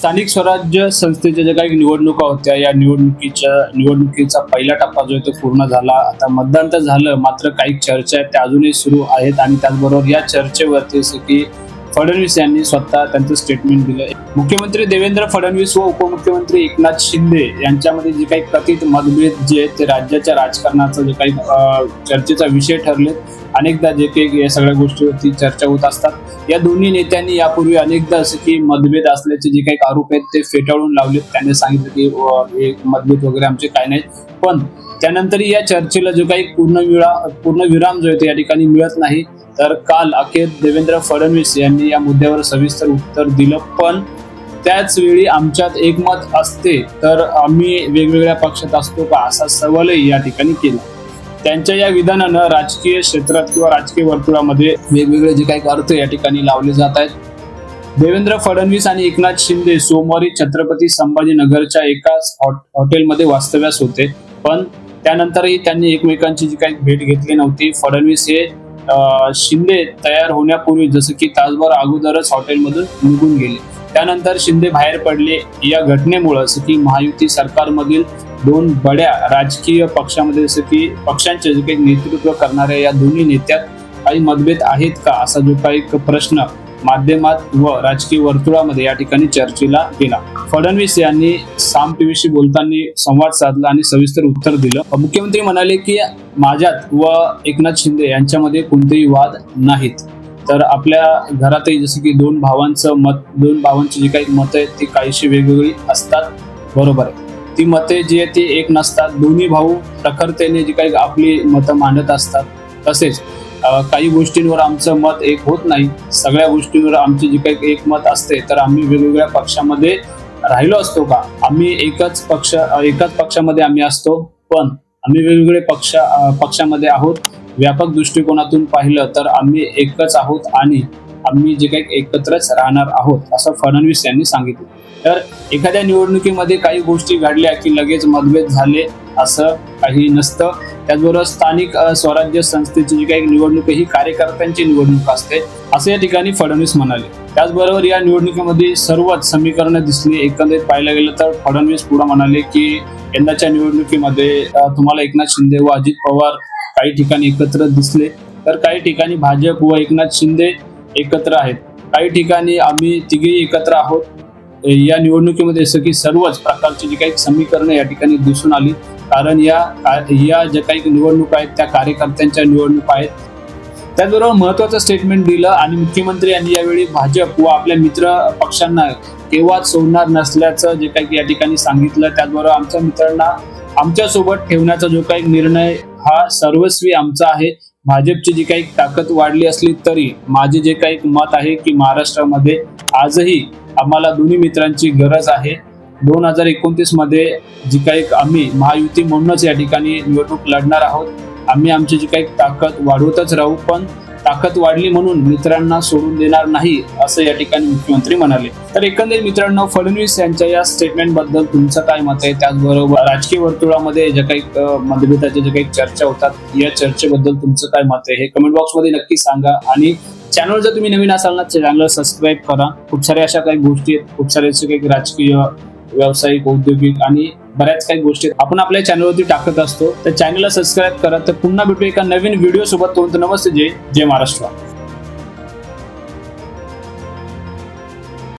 स्थानिक स्वराज्य संस्थेच्या ज्या काही निवडणुका होत्या या निवडणुकीच्या निवडणुकीचा पहिला टप्पा जो आहे तो पूर्ण झाला. आता मतदान तर झालं मात्र काही चर्चा आहेत त्या अजूनही सुरू आहेत आणि त्याचबरोबर या चर्चेवरती जसं की फडणवीस यांनी स्वतः त्यांचं स्टेटमेंट दिलं. मुख्यमंत्री देवेंद्र फडणवीस व उपमुख्यमंत्री एकनाथ शिंदे यांच्यामध्ये जे काही कथित मतभेद जे आहेत ते राज्याच्या राजकारणाचा जे काही चर्चेचा विषय ठरले अनेकदा जे काही या सगळ्या गोष्टीवरती चर्चा होत असतात. या दोन्ही नेत्यांनी यापूर्वी अनेकदा असे की मतभेद असल्याचे जे काही आरोप आहेत ते फेटाळून लावलेत. त्यांनी सांगितलं की हे मतभेद वगैरे आमचे काय नाही पण त्यानंतरही या चर्चेला जो काही पूर्ण विरा पूर्ण विराम जो आहे तो या ठिकाणी मिळत नाही. तर काल अखेर देवेंद्र फडणवीस यांनी या मुद्द्यावर सविस्तर उत्तर दिलं. पण त्याच वेळी आमच्यात एकमत असते तर आम्ही वेगवेगळ्या पक्षात असतो का? असा सवालही या ठिकाणी केला. त्यांच्या या विधानानं राजकीय क्षेत्रात किंवा राजकीय वर्तुळामध्ये वेगवेगळे जे काही अर्थ या ठिकाणी लावले जात आहेत. देवेंद्र फडणवीस आणि एकनाथ शिंदे सोमवारी छत्रपती संभाजीनगरच्या एकाच हॉटेलमध्ये वास्तव्यास होते. पण त्यानंतरही त्यांनी एकमेकांची जी काही भेट घेतली नव्हती. फडणवीस हे शिंदे तयार होण्यापूर्वी जसं की तासभर अगोदरच हॉटेलमधून निघून गेले. त्यानंतर शिंदे बाहेर पडले. या घटनेमुळे जसं की महायुती सरकारमधील दोन बड्या राजकीय पक्षामध्ये जसं की पक्षांचे जे काही नेतृत्व करणाऱ्या या दोन्ही नेत्यात काही मतभेद आहेत का? असा जो काही एक प्रश्न माध्यमात व राजकीय वर्तुळामध्ये या ठिकाणी चर्चेला गेला. फडणवीस यांनी साम टीव्हीशी बोलताना संवाद साधला आणि सविस्तर उत्तर दिलं. मुख्यमंत्री म्हणाले की माझ्यात व एकनाथ शिंदे यांच्यामध्ये कोणतेही वाद नाहीत. तर आपल्या घरातही जसं की दोन भावांचं मत दोन भावांची जी काही मतं आहेत ती काहीशी वेगवेगळी असतात. बरोबर आहे. ती मते जी आहेत ती एक नसतात. दोन्ही भाऊ प्रखरतेने जी काही आपली मतं मांडत असतात तसेच काही गोष्टींवर आमचं मत एक होत नाही. सगळ्या गोष्टींवर आमची जी काही एक मत असते तर आम्ही वेगवेगळ्या पक्षामध्ये राहिलो असतो का? आम्ही एकच पक्ष एकाच पक्षामध्ये आम्ही असतो पण आम्ही वेगवेगळे पक्ष पक्षामध्ये आहोत. व्यापक दृष्टिकोनातून पाहिलं तर आम्ही एकच आहोत आणि आम्ही जे काही एकत्रच राहणार आहोत असं फडणवीस यांनी सांगितलं. तर एखाद्या निवडणुकीमध्ये काही गोष्टी घडल्या की लगेच मतभेद झाले असं काही नसतं. त्याचबरोबर स्थानिक स्वराज्य संस्थेची जी काही निवडणूक ही कार्यकर्त्यांची निवडणूक असते असं या ठिकाणी फडणवीस म्हणाले. त्याचबरोबर या निवडणुकीमध्ये सर्वच समीकरणं दिसली एकंदरीत पाहायला गेलं तर फडणवीस पुढे म्हणाले की यंदाच्या निवडणुकीमध्ये तुम्हाला एकनाथ शिंदे व अजित पवार काही ठिकाणी एकत्र दिसले. तर काही ठिकाणी भाजप व एकनाथ शिंदे एकत्र आहेत. काही ठिकाणी आम्ही तिघेही एकत्र आहोत. या निवडणुकीमध्ये असं की सर्वच प्रकारची जी काही समीकरणं या ठिकाणी दिसून आली. कारण या या ज्या काही निवडणुका आहेत त्या कार्यकर्त्यांच्या निवडणुका आहेत. त्याचबरोबर महत्वाचं स्टेटमेंट दिलं आणि मुख्यमंत्री यांनी यावेळी भाजप व आपल्या मित्र पक्षांना केव्हाच सोडणार नसल्याचं जे काही या ठिकाणी सांगितलं. त्याचबरोबर आमच्या मित्रांना आमच्यासोबत ठेवण्याचा जो काही निर्णय हा सर्वस्वी आमचा आहे. भाजपची जी काही ताकद वाढली असली तरी माझे जे काही मत आहे की महाराष्ट्रामध्ये आजही आम्हाला दोन्ही मित्रांची गरज आहे. दोन हजार एकोणतीसमध्ये जी काही आम्ही महायुती म्हणूनच या ठिकाणी निवडणूक लढणार आहोत. आम्ही आमची जी काही ताकद वाढवतच राहू पण ताकद वाढली म्हणून मित्रांना सोडून देणार नाही असं या ठिकाणी मुख्यमंत्री म्हणाले. तर एकंदरीत मित्रांनो फडणवीस यांच्या या स्टेटमेंटबद्दल तुमचं काय मत आहे? त्याचबरोबर राजकीय वर्तुळामध्ये ज्या काही मतभेदाच्या ज्या काही चर्चा होतात या चर्चेबद्दल तुमचं काय मत आहे? हे कमेंट बॉक्समध्ये नक्की सांगा. आणि चॅनल जर तुम्ही नवीन असाल ना चॅनल सबस्क्राईब करा. खूप साऱ्या अशा काही गोष्टी आहेत. खूप सारे असे काही राजकीय व्यावसायिक औद्योगिक आणि बऱ्याच काही गोष्टी आपण आपल्या चॅनलवरती टाकत असतो. तर चॅनलला सबस्क्राईब करा. तर पुन्हा भेटू एका नवीन व्हिडिओ सोबत. तोपर्यंत नमस्ते. जय जय महाराष्ट्र.